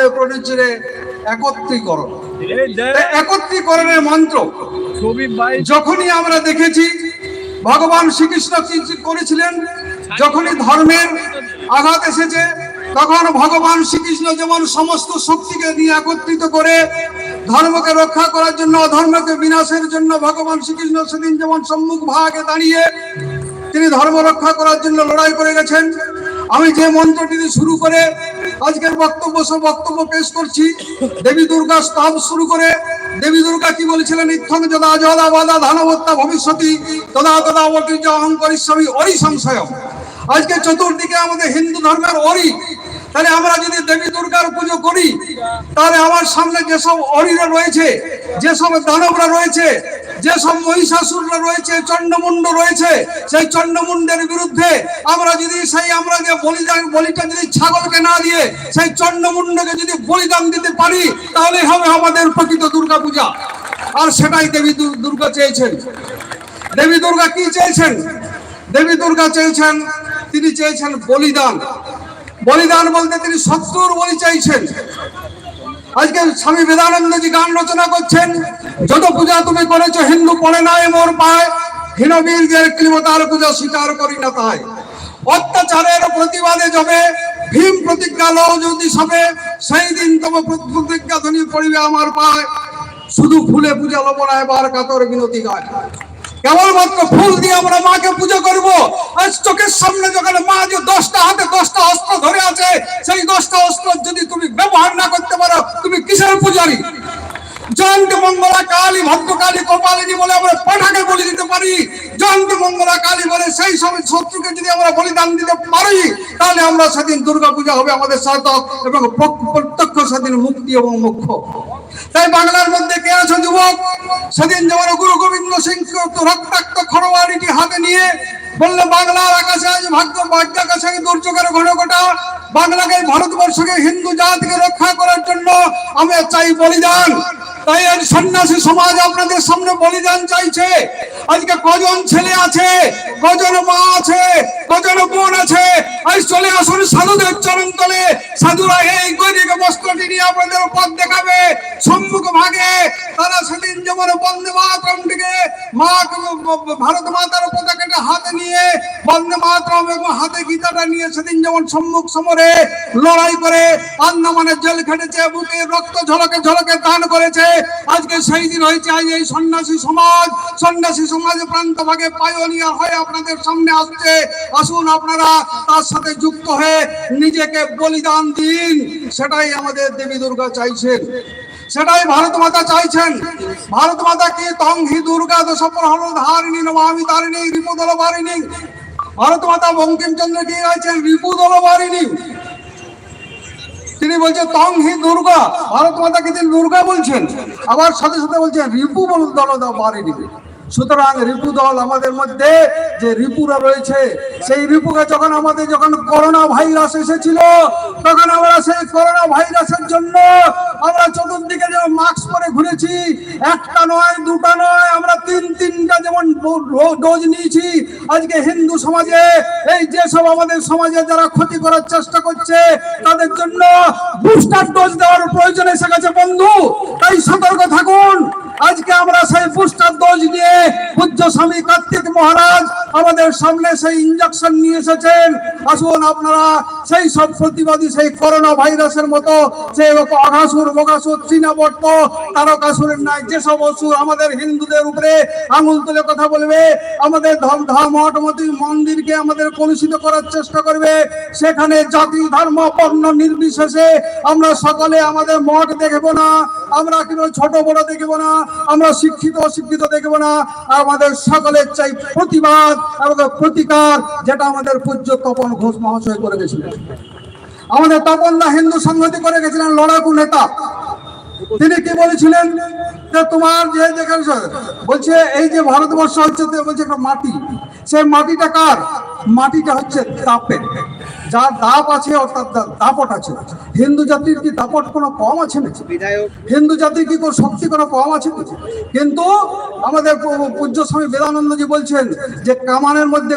আমাদের প্রণিচিরে একত্রীকরণ। একত্রীকরণের মন্ত্র যখনই আমরা দেখেছি ভগবান শ্রীকৃষ্ণ করেছিলেন যখনই ধর্মের আঘাত এসেছে তখন ভগবান শ্রীকৃষ্ণ যেমন সমস্ত শক্তিকে নিয়ে একত্রিত করে ধর্মকে রক্ষা করার জন্য অধর্মকে বিনাশের জন্য ভগবান শ্রীকৃষ্ণ সেদিন যেমন সম্মুখ ভাগে দাঁড়িয়ে তিনি ধর্ম রক্ষা করার জন্য লড়াই করে গেছেন আমি যে মন্ত্রটি শুরু করে আজকের বক্তব্য সব বক্তব্য পেশ করছি। দেবী দুর্গা স্তব শুরু করে, দেবী দুর্গা কি বলেছিলেন? ইত্থং যদা জলা বাদা ধানবত্তা ভবিষ্যতি, তদা তদা অতির্য অহংকরিস্বামী অরি সংশয় আজকে চতুর্দিকে আমাদের হিন্দু ধর্মের অরি। তাহলে আমরা যদি দেবী দুর্গার পুজো করি, তাহলে আমার সামনে যেসব অরিরা রয়েছে, যেসব দানবরা রয়েছে যেসব মহিষাসুররা রয়েছে চন্ডমুন্ড রয়েছে, সেই চন্ডমুন্ডের বিরুদ্ধে আমরা যদি সেই আমরা যে বলিদান বলিটা যদি ছাগলকে না দিয়ে সেই চন্ডমুন্ডকে যদি বলিদান দিতে পারি, তাহলে হবে আমাদের প্রকৃত দুর্গা পূজা আর সেটাই দেবী দুর্গা চেয়েছেন। দেবী দুর্গা কি চেয়েছেন? দেবী দুর্গা চেয়েছেন, তিনি চেয়েছেন বলিদান। বলিদান বলতে তিনি শত্রুর বলি চাইছেন আজকে স্বামী বেদানন্দজি গান রচনা করছেন। যত পূজা তুমি করেছ, হিন্দু পড়ে নাই মোর পায়। হীনবীরদের কৃমতার পূজা স্বীকার করি না তাই। অত্যাচারের প্রতিবাদে যাবে ভীম প্রতিজ্ঞা লও যদি সবে, সেই দিন তবে প্রতিজ্ঞা ধ্বনি পড়িবে আমার পায়। শুধু ফুলে পূজা লব না, এবার কাতর বিনতি গায়। কেবলমাত্র ফুল দিয়ে আমরা মাকে পুজো করব। আজ চোখের সামনে যখন মা যে দশটা হাতে দশটা অস্ত্র ধরে আছে, সেই দশটা অস্ত্র যদি তুমি ব্যবহার না করতে পারো, তুমি কিসের পূজারি? জয়ন্ত মঙ্গলা কালী, ভদ্রকালী, কপালিনী বলে আমরা পাঠাকে বলি দিতে পারি। জয়ন্ত মঙ্গলা কালী বলে সেই সব শত্রুকে যদি আমরা বলিদান দিতে পারি, তাহলে আমরা সেদিন দুর্গা পূজা হবে আমাদের সার্থক এবং প্রত্যক্ষ সেদিন মুক্তি এবং মুখ্য তাই বাংলার মধ্যে কে আছো যুবক? সেদিন যেমন গুরু গোবিন্দ সিং রক্তাক্ত খরোয়ারিটি হাতে নিয়ে বলল, বাংলার আকাশে আজ ভাগ্য ভাগ্য আকাশে দুর্যোগের ঘনঘটা। বাংলাকে ভারতবর্ষকে হিন্দু জাতিকে রক্ষা করার জন্য আমি চাই বলিদান। তাই সন্ন্যাসী সমাজ আপনাদের সামনে বলিদান চাইছে। আজকে কজন ছেলে আছে, কজন মা আছে, কজন বোন আছে? আজ চলে আসুন সাধুদের চরণ তলে সাধুরা এই গৈরিক বস্ত্রটি নিয়ে আপনাদের পথ দেখাবে। সম্মুখ ভাগে তারা সেদিন যেমন বন্দে মাতরমটিকে মা ভারত মাতার পতাকাটা হাতে নিয়ে বন্দে মাতরম এবং হাতে গীতাটা নিয়ে সেদিন যেমন সম্মুখ সমরে লড়াই করে আন্দামানের জেল খেটেছে, বুকে রক্ত ঝলকে ঝলকে দান করেছে আজকে সেই দিন হয়েছে, আজ এই সন্ন্যাসী সমাজ সন্ন্যাসী সমাজ প্রান্ত ভাগে পায়োনিয়ার হয়ে আপনাদের সামনে আসছে। আসুন আপনারা তার সাথে যুক্ত হয়ে নিজেকে বলিদান দিন। সেটাই আমাদের দেবী দুর্গা চাইছেন। সেটাই ভারত মাতা চাইছেন। ভারত মাতা কি তং হি দুর্গা দশপর হল ধারিণী, নমামি তারিণী, রিপুদল বারিণী? ভারত মাতা বঙ্কিমচন্দ্র কি গাইছেন রিপুদল বারিণী। তিনি বলছেন, তং হি দুর্গা। ভারত মাতাকে তিনি দুর্গা বলছেন? আবার সাথে সাথে বলছেন, রিপু বল দল বারিণী সুতরাং রিপু দল আমাদের মধ্যে, যে রিপুরা রয়েছে, সেই রিপুকে যখন আমাদের যখন করোনা ভাইরাস এসেছিল, তখন আমরা সেই করোনা ভাইরাসের জন্য আমরা চতুর্দিকে যেমন মাস্ক পরে ঘুরেছি, একটা নয়, দুটা নয়, আমরা তিন, তিনটা যেমন ডোজ নিয়েছি। আজকে হিন্দু সমাজে, এই যেসব আমাদের সমাজে যারা ক্ষতি করার চেষ্টা করছে, তাদের জন্য বুস্টার ডোজ দেওয়ার প্রয়োজন এসে গেছে, বন্ধু। তাই সতর্ক থাকুন। আজকে আমরা সেই বুস্টার ডোজ নিয়ে পূজ্য স্বামী কার্তিক মহারাজ আমাদের সামনে সেই ইঞ্জেকশন নিয়ে এসেছেন। আসুন আপনারা সেই সব প্রতিবাদী, সেই করোনা ভাইরাসের মতো সেই অঘাসুর মগাসুর, চীনাবর্ত, তারকাসুরের নাই যেসব অসুর আমাদের হিন্দুদের উপরে আঙুল তুলে কথা বলবে, আমাদের ধর্ম ধর্ম মঠমতি মন্দিরকে আমাদের কলুষিত করার চেষ্টা করবে, সেখানে জাতি, ধর্ম, বর্ণ নির্বিশেষে আমরা সকলে আমাদের মঠ দেখব না, আমরা কিন্তু ছোট বড় দেখব না, আমরা শিক্ষিত, অশিক্ষিত দেখব না আমাদের সকলের চাই প্রতিবাদ এবং প্রতিকার, যেটা আমাদের পূজ্য তপন ঘোষ মহাশয় করে গেছিলেন। আমাদের তপন দা হিন্দু সংহতি করে গেছিলেন লড়াকু নেতা। তিনি কি বলেছিলেন? যে তোমার যে যেখানে বলছে এই যে ভারতবর্ষ হচ্ছে বলছে একটা মাটি। সেই মাটিটা কার? মাটিটা হচ্ছে তাপের। যার দাপ আছে অর্থাৎ দাপট আছে। হিন্দু জাতির কি দাপট কোনো কম আছে নাকি? হিন্দু জাতির কি কোনো শক্তি কোনো কম আছে কিন্তু আমাদের পূজ্য স্বামী বেদানন্দজি বলছেন যে কামানের মধ্যে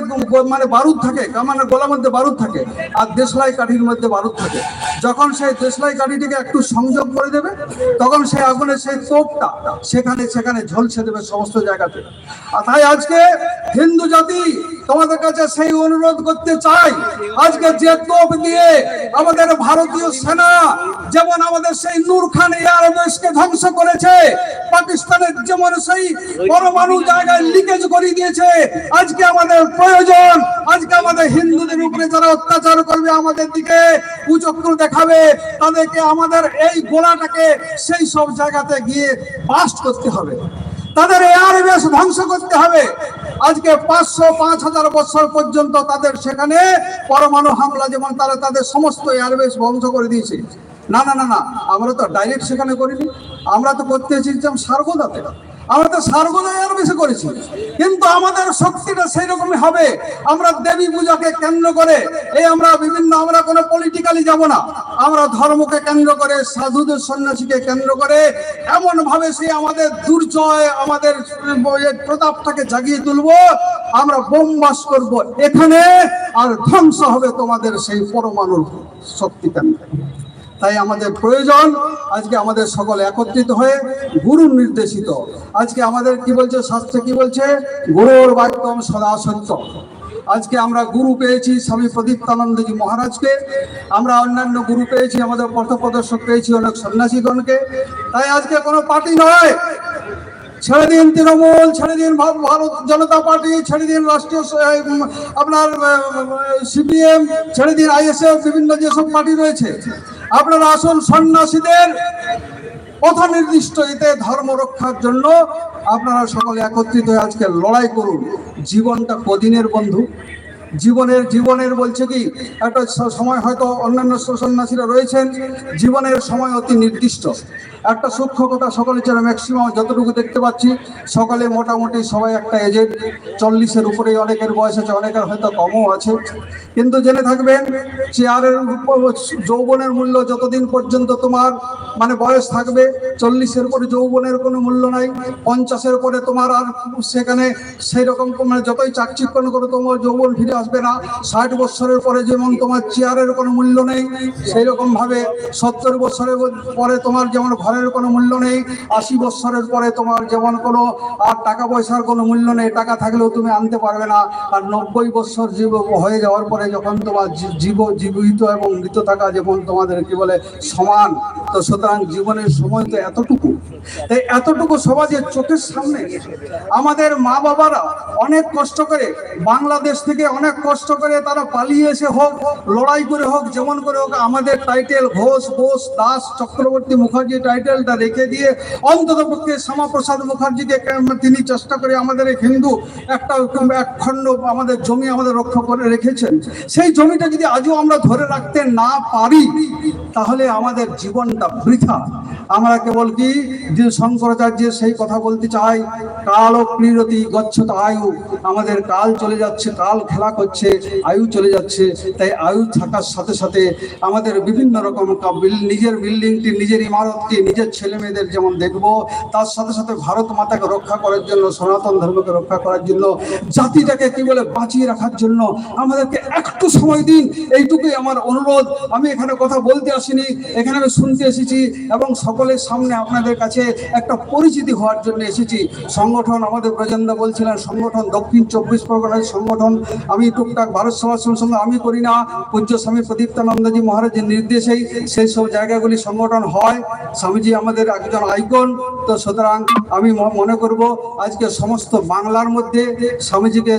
মানে বারুদ থাকে কামানের গোলার মধ্যে বারুদ থাকে আর দেশলাই কাঠির মধ্যে বারুদ থাকে। যখন সেই দেশলাই কাঠিটিকে একটু সংযোগ করে দেবে তখন সেই আগুনের সেই তোপটা সেখানে সেখানে ঝলসে দেবে সমস্ত জায়গাতে। আর তাই আজকে হিন্দু জাতি তোমাদের কাছে সেই অনুরোধ করতে চাই। আজকে যে তোপ দিয়ে আমাদের ভারতীয় সেনা, যেমন আমাদের সেই নূর খান এয়ারবেসকে ধ্বংস করেছে, পাকিস্তানের যেমন সেই পরমাণু জায়গায় লিকেজ করে দিয়েছে, আজকে আমাদের প্রয়োজন, আজকে আমাদের হিন্দুদের উপরে যারা অত্যাচার করবে আমাদের দিকে কুচক্র দেখাবে, তাদেরকে আমাদের এই গোলাটাকে সেই সব জায়গাতে গিয়ে বাস্ট করতে হবে। তাদের এয়ারবেস ধ্বংস করতে হবে। আজকে পাঁচশো পাঁচ হাজার বছর পর্যন্ত তাদের সেখানে পরমাণু হামলা যেমন তারা তাদের সমস্ত এয়ারবেস ধ্বংস করে দিয়েছে। না না না না, আমরা তো ডাইরেক্ট সেখানে করিনি। আমরা তো করতে চেয়েছিলাম সার্বদাতে। আমরা তো সার্বদা এয়ারবেসে করেছি। কিন্তু আমাদের শক্তিটা সেই রকমই হবে। আমরা দেবী পূজাকে কেন্দ্র করে এই আমরা বিভিন্ন, আমরা কোনো পলিটিক্যালি যাব না। আমরা ধর্মকে কেন্দ্র করে, সাধুদের সন্ন্যাসীকে কেন্দ্র করে এমন ভাবে সে আমাদের দুর্জয়, আমাদের প্রতাপটাকে জাগিয়ে তুলবো। আমরা বোমবাস করব এখানে, আর ধ্বংস হবে তোমাদের সেই পরমাণুর শক্তি কেন্দ্র। তাই আমাদের প্রয়োজন আজকে আমাদের সকল একত্রিত হয়ে গুরুর নির্দেশিত। আজকে আমাদের কি বলছে? শাস্ত্রে কি বলছে? গুরুর বাক্যম সদা সত্য। আজকে আমরা গুরু পেয়েছি স্বামী প্রদীপ্তানন্দজি মহারাজকে। আমরা অন্যান্য গুরু পেয়েছি, আমাদের পথপ্রদর্শক পেয়েছি অনেক সন্ন্যাসীগণকে। তাই আজকে কোনো পার্টি নয়। ছেড়ে দিন তৃণমূল, ছেড়ে দিন ভারত জনতা পার্টি, ছেড়ে দিন রাষ্ট্রীয় আপনার সিপিএম, ছেড়ে দিন আইএসএফ, বিভিন্ন যেসব পার্টি রয়েছে। আপনারা আসল সন্ন্যাসীদের পথ নির্দিষ্ট এতে ধর্ম রক্ষার জন্য আপনারা সকলে একত্রিত হয়ে আজকে লড়াই করুন। জীবনটা কদিনের বন্ধু? জীবনের জীবনের বলছে কি, একটা সময় হয়তো অন্যান্য সন্ন্যাসীরা রয়েছেন, জীবনের সময় অতি নির্দিষ্ট। একটা সূক্ষ্ম কথা সকলের জন্য ম্যাক্সিমাম যতটুকু দেখতে পাচ্ছি, সকলে মোটামুটি সবাই একটা এজেড চল্লিশের উপরেই অনেকের বয়স আছে, অনেকের হয়তো কমও আছে। কিন্তু জেনে থাকবেন, চেয়ারের যৌবনের মূল্য যতদিন পর্যন্ত তোমার মানে বয়স থাকবে, চল্লিশের পরে যৌবনের কোনো মূল্য নাই, পঞ্চাশের পরে তোমার আর সেখানে সেই রকম মানে যতই চাকচিক্যন করে, তোমার যৌবন ফিরে আসবে না। ষাট বছরের পরে যেমন তোমার চেয়ারের কোনো মূল্য নেই সেই রকম ভাবে সত্তর বছরের পরে তোমার যেমন ঘরের কোনো মূল্য নেই, আশি বছরের পরে তোমার যেমন কোনো আর টাকা পয়সার কোনো মূল্য নেই, টাকা থাকলেও তুমি আনতে পারবে না। আর নব্বই বছর জীব হয়ে যাওয়ার পরে যখন তোমার জীব, জীবিত এবং মৃত থাকা যেমন তোমাদের কি বলে সমান, তো সুতরাং জীবনের সময় তো এতটুকু। তাই এতটুকু সমাজের চোখের সামনে আমাদের মা বাবারা অনেক কষ্ট করে বাংলাদেশ থেকে অনেক কষ্ট করে তারা পালিয়ে এসে হোক, লড়াই করে হোক, যেমন করে হোক, আমাদের টাইটেল ঘোষ, বোস, দাস, চক্রবর্তী মুখার্জি টাইটেলটা রেখে দিয়ে অন্তত পক্ষে শ্যামাপ্রসাদ মুখার্জিকে তিনি চেষ্টা করে আমাদের এই হিন্দু, একটা এক খণ্ড আমাদের জমি আমাদের রক্ষা করে রেখেছেন। সেই জমিটা যদি আজও আমরা ধরে রাখতে না পারি, তাহলে আমাদের জীবনটা বৃথা। আমরা কেবল কি যে শঙ্করাচার্যের সেই কথা বলতে চাই কাল ও গচ্ছত আয়ু, আমাদের কাল চলে যাচ্ছে, কাল খেলা করছে, আয়ু চলে যাচ্ছে, তাই আয়ু থাকার সাথে সাথে আমাদের বিভিন্ন রকম নিজের বিল্ডিংটি, নিজের ইমারতকে, নিজের ছেলে মেয়েদের যেমন দেখব, তার সাথে সাথে ভারত মাতাকে রক্ষা করার জন্য, সনাতন ধর্মকে রক্ষা করার জন্য, জাতিটাকে কি বলে বাঁচিয়ে রাখার জন্য আমাদেরকে একটু সময় দিন, এইটুকুই আমার অনুরোধ। আমি এখানে কথা বলতে আসিনি, এখানে আমি শুনতে এসেছি এবং সকলের সামনে আপনাদের কাছে একটা পরিচিতি হওয়ার জন্য এসেছি। সংগঠন আমাদের ব্রজেন্দ্র বলছিলেন, সংগঠন দক্ষিণ চব্বিশ পরগনার সংগঠন। আমি টুকটাক ভারত সমাজ সঙ্গে আমি করি না। পূজ্য স্বামী প্রদীপ্তানন্দজি মহারাজের নির্দেশেই সেই সব জায়গাগুলি সংগঠন হয়। স্বামীজি আমাদের একজন আইকন। তো সুতরাং আমি মনে করব, আজকে সমস্ত বাংলার মধ্যে স্বামীজিকে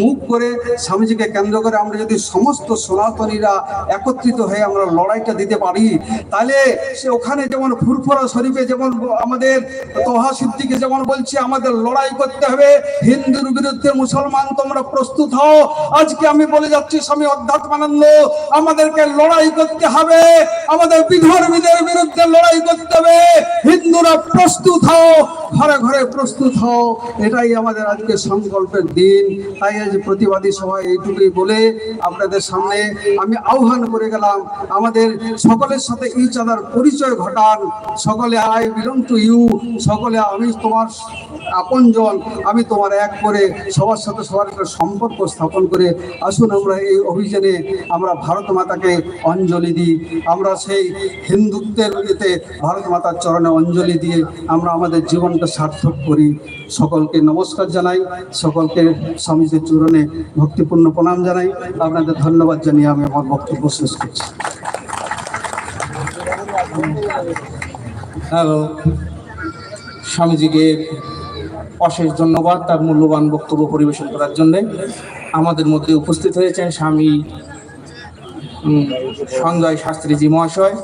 মুখ করে, স্বামীজিকে কেন্দ্র করে আমরা যদি সমস্ত সনাতনীরা একত্রিত হয়ে আমরা লড়াইটা দিতে পারি, তাহলে সে ওখানে যেমন ফুরফুরা শরীফে যেমন আমাদের তোহা সিদ্দিকে যেমন বলছি, আমাদের লড়াই করতে হবে। হিন্দুর বিরুদ্ধে মুসলমান, তোমরা প্রস্তুত হও। আজকে আমি বলে যাচ্ছি, স্বামী অধ্যাত্মানন্দ, আমাদেরকে লড়াই করতে হবে। আমাদের বিধর্মীদের বিরুদ্ধে লড়াই করতে হবে। হিন্দুরা প্রস্তুত হও, ঘরে ঘরে প্রস্তুত হও। এটাই আমাদের আজকে সংকল্পের দিন। তাই আজ প্রতিবাদী সভায় এইটুকুই বলে আপনাদের সামনে আমি আহ্বান করে গেলাম, আমাদের সকলের সাথে ইচ আদার পরিচয় ঘটান। সকলে আয় বিলং টু ইউ সকলে, আমি তোমার আপনজন, আমি তোমার এক করে সবার সাথে সবার একটা সম্পর্ক স্থাপন করে আসুন আমরা এই অভিযানে আমরা ভারত মাতাকে অঞ্জলি দিই। আমরা সেই হিন্দুত্বের এতে ভারত মাতার চরণে অঞ্জলি দিয়ে আমরা আমাদের জীবনকে সার্থক করি। সকলকে নমস্কার জানাই, সকলকে স্বামীজির চরণে ভক্তিপূর্ণ প্রণাম জানাই। আপনাদের ধন্যবাদ জানিয়ে আমি আমার বক্তব্য শেষ করছি। স্বামীজিকে অশেষ ধন্যবাদ তার মূল্যবান বক্তব্য পরিবেশন করার জন্য। আমাদের মধ্যে উপস্থিত হয়েছেন স্বামী সঞ্জয় শাস্ত্রীজি মহাশয়।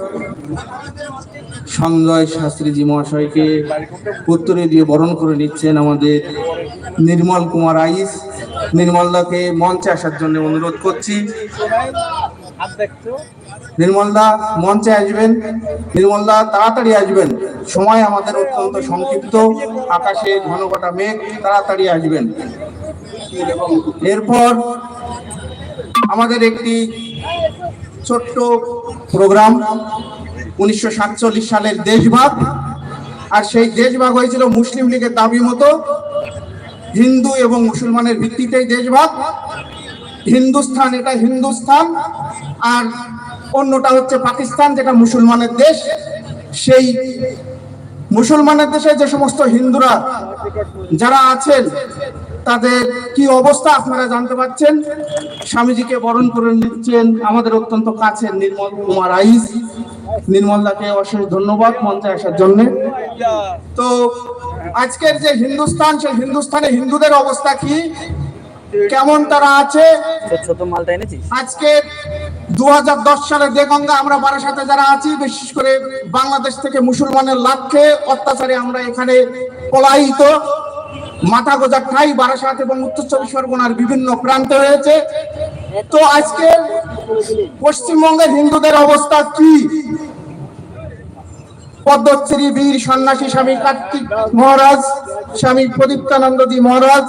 সঞ্জয় শাস্ত্রীজি মহাশয়কে উত্তরে দিয়ে বরণ করে নিচ্ছেন আমাদের নির্মল কুমার আইস। নির্মলদাকে মঞ্চে আসার জন্য অনুরোধ করছি। নির্মলদা মঞ্চে আসবেন। নির্মলদা, তাড়াতাড়ি আসবেন। সময় আমাদের অত্যন্ত সংক্ষিপ্ত। আকাশে ঘন ঘটা মেঘ, তাড়াতাড়ি আসবেন। এরপর আমাদের একটি ছোট্ট প্রোগ্রাম, উনিশশো সাতচল্লিশ সালের দেশভাগ। আর সেই দেশভাগ হয়েছিল মুসলিম লীগের দাবি মতো। হিন্দু এবং মুসলমানের ভিত্তিতেই দেশভাগ। হিন্দুস্থান, এটা হিন্দুস্থান। আর অন্যটা হচ্ছে পাকিস্তান যেটা মুসলমানের দেশ। সেই মুসলমানের দেশে যে সমস্ত হিন্দুরা যারা আছেন তাদের কি অবস্থা আপনারা জানতে পারছেন স্বামীজিকে বরণ করে নিচ্ছেন আমাদের অত্যন্ত কাছের নির্মল কুমার আইস। নির্মলদাকে অশেষ ধন্যবাদ মঞ্চে আসার জন্য। তো আজকের যে হিন্দুস্তান সেই হিন্দুস্তানে হিন্দুদের অবস্থা কি? কেমন তারা আছে? আজকে দু হাজার দশ সালে দেগঙ্গা আমরা বারাসাতে যারা আছি, বিশেষ করে বাংলাদেশ থেকে মুসলমানের লাখে অত্যাচারে আমরা এখানে পলায়িত। মাথা গোজা ঠাই বারাসাত এবং উত্তর চব্বিশ পরগনার বিভিন্ন প্রান্তে হয়েছে তো আজকে পশ্চিমবঙ্গের হিন্দুদের অবস্থা কি? পদ্মশ্রী বীর সন্ন্যাসী স্বামী কার্তিক মহারাজ, স্বামী প্রদীপ্তানন্দজি মহারাজ,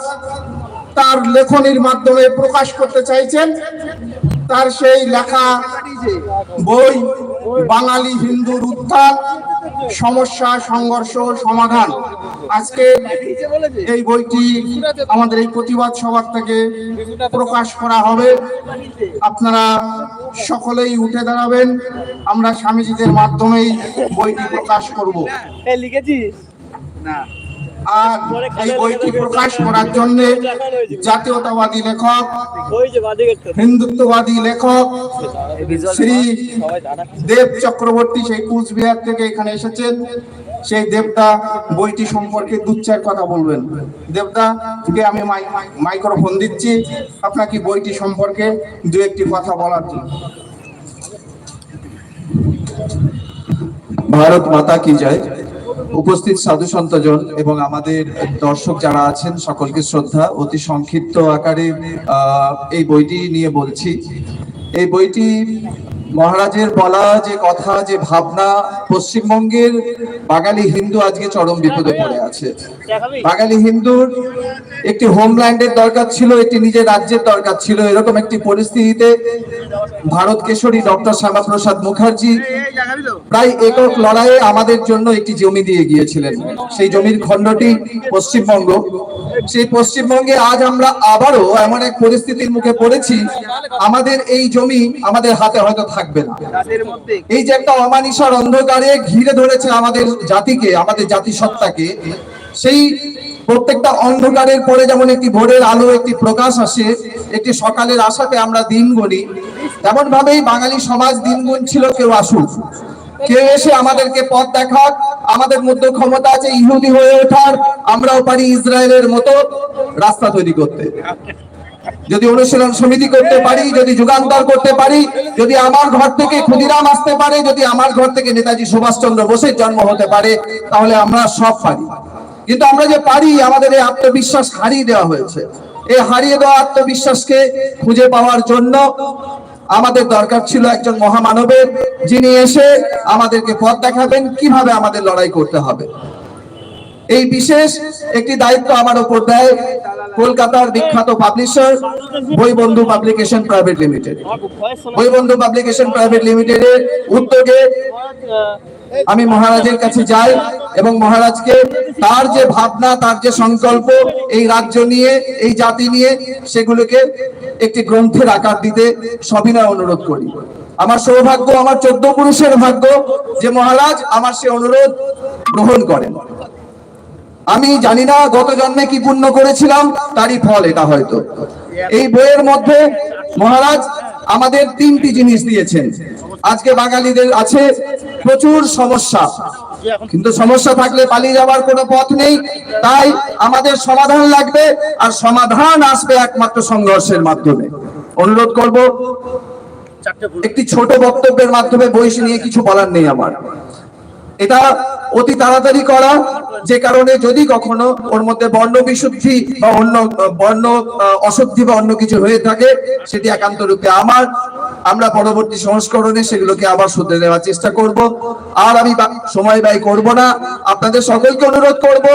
তার লেখনির মাধ্যমে প্রকাশ করতে চাইছেন। তার সেই লেখা বই বাঙালি হিন্দুর উত্থান সমস্যা সংঘর্ষ সমাধান। আজকে এই বইটি আমাদের এই প্রতিবাদ সভা থেকে প্রকাশ করা হবে। আপনারা সকলেই উঠে দাঁড়াবেন। আমরা স্বামীজিদের মাধ্যমেই বইটি প্রকাশ করব। লিখেছিস? আর এই বইটি প্রকাশ করার জন্য জাতীয়তাবাদী লেখক, হিন্দুত্ববাদী লেখক শ্রী দেব চক্রবর্তী সেই কুচবিহার থেকে এখানে এসেছেন। সেই দেবদা বইটি সম্পর্কে দু চার কথা বলবেন। দেবদা, কে আমি মাই- মাই- মাইক্রোফোন দিচ্ছি। আপনাকে বইটি সম্পর্কে দু একটি কথা বলার জন্য। ভারত মাতা কি জয়? উপস্থিত সাধু সন্তজন এবং আমাদের দর্শক যারা আছেন, সকলকে শ্রদ্ধা। অতি সংক্ষিপ্ত আকারে এই বইটি নিয়ে বলছি। এই বইটি মহারাজের বলা যে কথা, যে ভাবনা পশ্চিমবঙ্গের বাঙালি হিন্দু আজকে চরম বিপদে পড়ে আছে। বাঙালি হিন্দুর একটি হোমল্যান্ডের দরকার ছিল, একটি নিজের রাজ্যের দরকার ছিল। এরকম একটি পরিস্থিতিতে ভারত কেশরী ডক্টর শ্যামাপ্রসাদ মুখার্জি প্রায় একক লড়াইয়ে আমাদের জন্য একটি জমি দিয়ে গিয়েছিলেন। সেই জমির খণ্ডটি পশ্চিমবঙ্গ। সেই পশ্চিমবঙ্গে আজ আমরা আবারও এমন এক পরিস্থিতির মুখে পড়েছি, আমাদের এই জমি আমাদের হাতে হয়তো থাকবে না। এই যে একটা অমানিসার অন্ধকারে ঘিরে ধরেছে আমাদের জাতিকে, আমাদের জাতিসত্তাকে। সেই প্রত্যেকটা অন্ধকারের পরে যেমন একটি ভোরের আলো, একটি প্রকাশ আসে, একটি সকালের আশাতে আমরা দিন গণি। তেমন ভাবেই বাঙালি সমাজ দিন গুনছিল, কেউ আসুক। কেউ এসে আমাদেরকে পথ দেখাক, আমাদের মধ্যে ক্ষমতা আছে ইহুদি হয়ে ওঠার, আমরাও পারি ইসরায়েলের মতো রাস্তা তৈরি করতে। যদি অনুশীলন সমিতি করতে পারি, যদি যুগান্তর করতে পারি, যদি আমার ঘর থেকে ক্ষুদিরাম আসতে পারে, যদি আমার ঘর থেকে নেতাজি সুভাষচন্দ্র বোসের জন্ম হতে পারে, তাহলে আমরা সব পারি। কিন্তু আমরা যে পারি, আমাদের এই আত্মবিশ্বাস হারিয়ে দেওয়া হয়েছে। এই হারিয়ে দেওয়া আত্মবিশ্বাসকে খুঁজে পাওয়ার জন্য আমাদের দরকার ছিল একজন মহামানবের, যিনি এসে আমাদেরকে পথ দেখাবেন, কীভাবে আমাদের লড়াই করতে হবে। এই বিশেষ একটি দায়িত্ব আমার উপর দেয় কলকাতার বিখ্যাত publisher Boi Bandhu publication private limited. Boibandhu publication private লিমিটেডের উদ্যোগে আমি মহারাজের কাছে যাই এবং মহারাজকে তার যে ভাবনা, তার যে সংকল্প, এই রাজ্য নিয়ে, এই জাতি নিয়ে সেগুলোকে একটি গ্রন্থের আকার দিতে সবিনয় অনুরোধ করি। আমার সৌভাগ্য, আমার চোদ্দ পুরুষের ভাগ্য যে মহারাজ আমার সে অনুরোধ গ্রহণ করেন। আমি জানি না গত জন্মে কি পুণ্য করেছিলাম, তারই ফল এটা হয়তো। এই বইয়ের মধ্যে মহারাজ আমাদের তিনটি জিনিস দিয়েছেন। আজকে বাঙালিদের আছে প্রচুর সমস্যা। কিন্তু সমস্যা থাকলে পালিয়ে যাওয়ার কোনো পথ নেই। তাই আমাদের সমাধান লাগবে, আর সমাধান আসবে একমাত্র সংঘর্ষের মাধ্যমে। অনুরোধ করব, একটি ছোট বক্তব্যের মাধ্যমে বই নিয়ে কিছু বলার নেই আমার। এটা অতি তাড়াতাড়ি করা যে কারণে যদি কখনো ওর মধ্যে বর্ণ বিশুদ্ধি বা অন্য, বর্ণ অশুদ্ধি বা অন্য কিছু হয়ে থাকে, সেটি একান্ত রূপে আমার। আমরা পরবর্তী সংস্করণে সেগুলোকে আবার শুধরে নেওয়ার চেষ্টা করব। আর আমি সময় ব্যয় করব না। আপনাদের সকলকে অনুরোধ করব,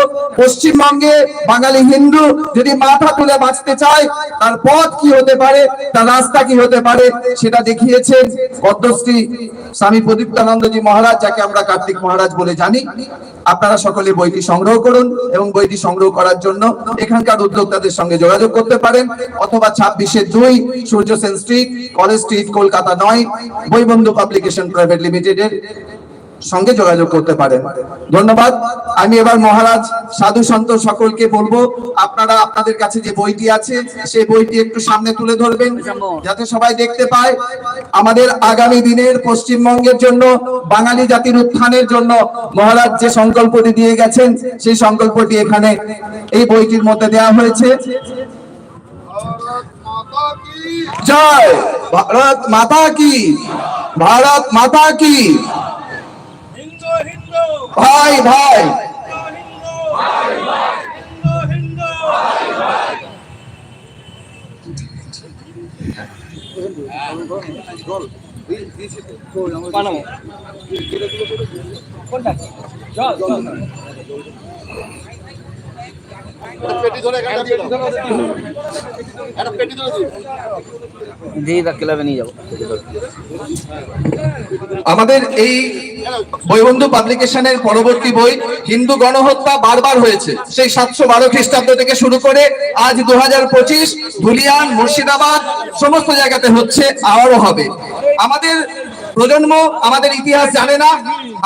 পশ্চিমবঙ্গে বাঙালি হিন্দু যদি মাথা তুলে বাঁচতে চায়, তার পথ কি হতে পারে, তার রাস্তা কি হতে পারে, সেটা দেখিয়েছেন পদ্মশ্রী স্বামী প্রদীপ্তানন্দজি মহারাজ, যাকে আমরা কার্তিক মহারাজ বলে জানি। আপনারা সকলে বইটি সংগ্রহ করুন এবং বইটি সংগ্রহ করার জন্য এখানকার উদ্যোক্তাদের সঙ্গে যোগাযোগ করতে পারেন। অথবা ছাব্বিশে দুই Surya Sen street, college street, Kolkata নয় বইবন্ধু পাবলিকেশন প্রাইভেট লিমিটেডের সঙ্গে যোগাযোগ করতে পারেন। ধন্যবাদ। আমি এবার মহারাজ, সাধু সন্ত সকলকে বলব, আপনারা আপনাদের কাছে যে বইটি আছে, সেই বইটি একটু সামনে তুলে ধরবেন, যাতে সবাই দেখতে পায়, আমাদের আগামী দিনের পশ্চিমবঙ্গের জন্য, বাঙালি জাতির উত্থানের জন্য মহারাজ যে সংকল্পটি দিয়ে গেছেন, সেই সংকল্পটি এখানে এই বইটির মধ্যে দেওয়া হয়েছে। জয়। ভারত মাতা কি? ভারত মাতা কি? ভাই ভাই। কোনটা জল জল দিদা ক্লাবে নিয়ে যাব আমাদের এই বইবন্ধু পাবলিকেশনের পরবর্তী বই হিন্দু গণহত্যা বারবার হয়েছে। সেই সাতশো বারো খ্রিস্টাব্দ থেকে শুরু করে আজ দু হাজার পঁচিশ ধুলিয়ান মুর্শিদাবাদ সমস্ত জায়গাতে হচ্ছে আবারও হবে। আমাদের প্রজন্ম আমাদের ইতিহাস জানে না,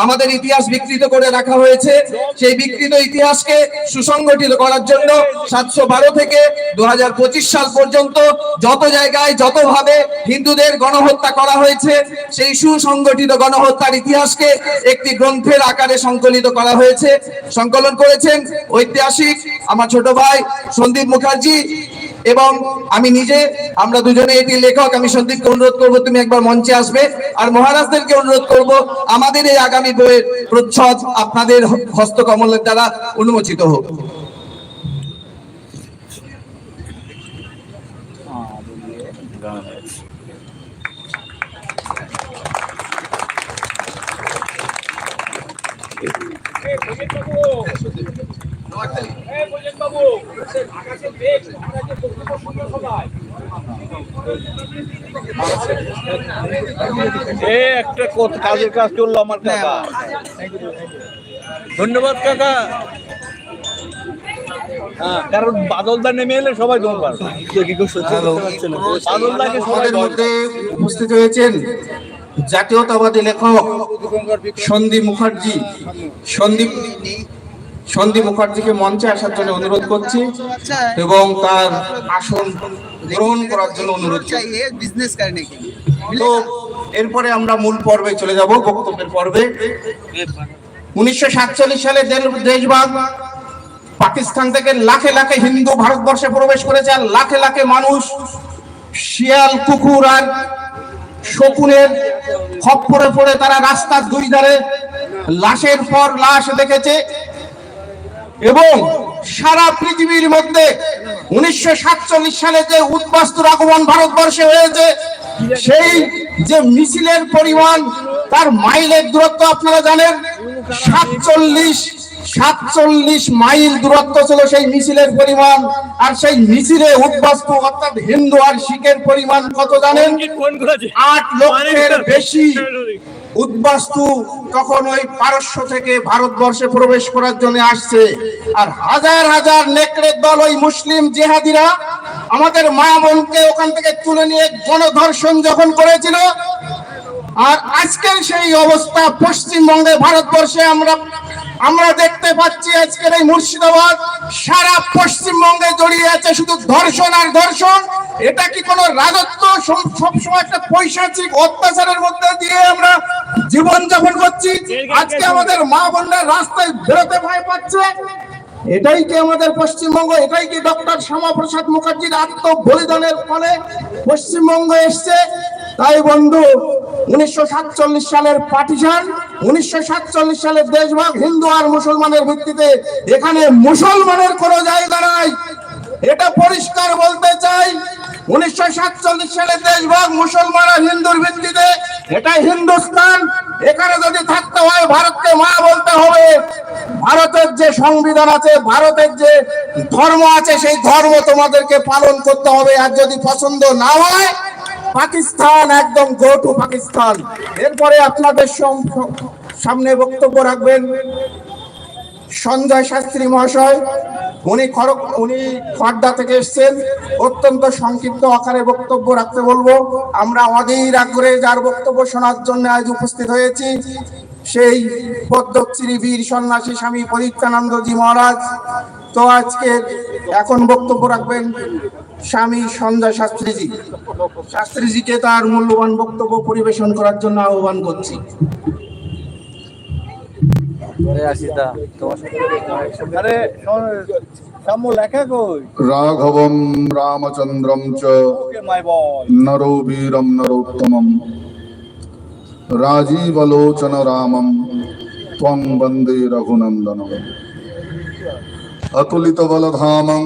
আমাদের ইতিহাস বিকৃত করে রাখা হয়েছে। সেই বিকৃত ইতিহাসকে সুসংগঠিত করার জন্য সাতশো বারো থেকে দুহাজার পঁচিশ সাল পর্যন্ত যত জায়গায় যতভাবে হিন্দুদের গণহত্যা করা হয়েছে, সেই সুসংগঠিত গণহত্যার ইতিহাসকে একটি গ্রন্থের আকারে সংকলিত করা হয়েছে। সংকলন করেছেন ঐতিহাসিক আমার ছোট ভাই সন্দীপ মুখার্জি। এবং আমি নিজে আমরা দুজনে এটি লেখক আমি সন্দীপকে অনুরোধ করব তুমি একবার মঞ্চে আসবে। আর মহারাজদেরকে অনুরোধ করব আমাদের এই আগামী বইয়ের প্রচ্ছদ আপনাদের হস্তকমলের দ্বারা উন্মোচিত হোক। এ একটা কাজের কাজ আমার কাকা। ধন্যবাদ কাকা। হ্যাঁ কারণ বাদলদা নেমে এলে সবাই দৌড় পারবে বাদলদাকে সবাই মধ্যে উপস্থিত হয়েছেন জাতীয়তাবাদী লেখক সন্দীপ মুখার্জি। সন্দীপ সন্দীপ মুখার্জিকে মঞ্চে আসার জন্য অনুরোধ করছি এবং তার আসন গ্রহণ করার জন্য অনুরোধ তো এরপরে আমরা মূল পর্বে চলে যাব, বক্তব্যের পর্বে। উনিশশো সাতচল্লিশ সালে দেশভাগ পাকিস্তান থেকে লাখে লাখে হিন্দু ভারতবর্ষে প্রবেশ করেছে, আর লাখে লাখে মানুষ শিয়াল, কুকুর আর শকুনের খপ্পরে পড়ে তারা রাস্তার দুই ধারে লাশের পর লাশ দেখেছে। এবং সারা পৃথিবীর মধ্যে উনিশশো সাতচল্লিশ সালে যে উদ্বাস্তুর আগমন ভারতবর্ষে হয়েছে, সেই যে মিছিলের পরিমাণ, তার মাইলের দূরত্ব আপনারা জানেন, সাতচল্লিশ সাতচল্লিশ মাইল দূরত্ব ছিল সেই মিছিলের পরিমাণ আর সেই মিছিলে উদ্বাস্তু অর্থাৎ হিন্দু আর শিখের পরিমাণ কত জানেন? আট লক্ষের বেশি। উদ্বাস্তু তখন ওই পারস্য থেকে ভারতবর্ষে প্রবেশ করার জন্য আসছে। আর হাজার হাজার নেকড়ের দল ওই মুসলিম জেহাদিরা আমাদের মা বোনকে ওখান থেকে তুলে নিয়ে গণধর্ষণ যখন করেছিল আর আজকের সেই অবস্থা পশ্চিমবঙ্গে ভারতবর্ষে আমরা আমরা দেখতে পাচ্ছি আজকের এই মুর্শিদাবাদ সারা পশ্চিমবঙ্গে জড়িয়ে আছে শুধু ধর্ষণ আর ধর্ষণ। এটা কি কোনো রাজত্ব? সবসময় একটা পৈশাচিক অত্যাচারের মধ্যে দিয়ে আমরা জীবন যাপন করছি আজকে আমাদের মা বোনরা রাস্তায় বেরোতে ভয় পাচ্ছে। এটাই কি আমাদের পশ্চিমবঙ্গ? এটাই কি ডক্টর শ্যামাপ্রসাদ মুখার্জির আত্মবলিদানের ফলে পশ্চিমবঙ্গ এসছে? তাই বন্ধু, উনিশশো সাতচল্লিশ সালের পার্টিশন, উনিশশো সাতচল্লিশ সালের দেশভাগ হিন্দু আর মুসলমানের ভিত্তিতে। এখানে মুসলমানের কোনো জায়গা নাই। এটা পরিষ্কার বলতে চাই, উনিশশো সালের দেশভাগ মুসলমান আর হিন্দুর ভিত্তিতে, এটা হিন্দুস্তান। এখানে যদি থাকতে হয়, ভারতকে মা বলতে হবে। ভারতের যে সংবিধান আছে, ভারতের যে ধর্ম আছে, সেই ধর্ম তোমাদেরকে পালন করতে হবে। আর যদি পছন্দ না হয় পাকিস্তান, একদম গো টু পাকিস্তান। এরপরে আপনাদের সামনে বক্তব্য রাখবেন সঞ্জয় শাস্ত্রী মহাশয়। উনি খড়গ উনি খড়দা থেকে এসেছেন। অত্যন্ত সংক্ষিপ্ত আকারে বক্তব্য রাখতে বলব। আমরা অধীর আগ্রহে যার বক্তব্য শোনার জন্য আজ উপস্থিত হয়েছি, সেই পদ্মশ্রী বীর সন্ন্যাসী স্বামী পরীক্ষানন্দজি মহারাজ। তো আজকে এখন বক্তব্য রাখবেন স্বামী সন্ধ্যা শাস্ত্রীজি। শাস্ত্রীজিকে তার মূল্যবান বক্তব্য পরিবেশন করার জন্য আহ্বান করছি। রাঘবম রামচন্দ্রম চ নরবীরম নরোত্তমম রাজীবলোচন রামম ত্বং বন্দে রঘুনন্দন অতুলিত বলধামং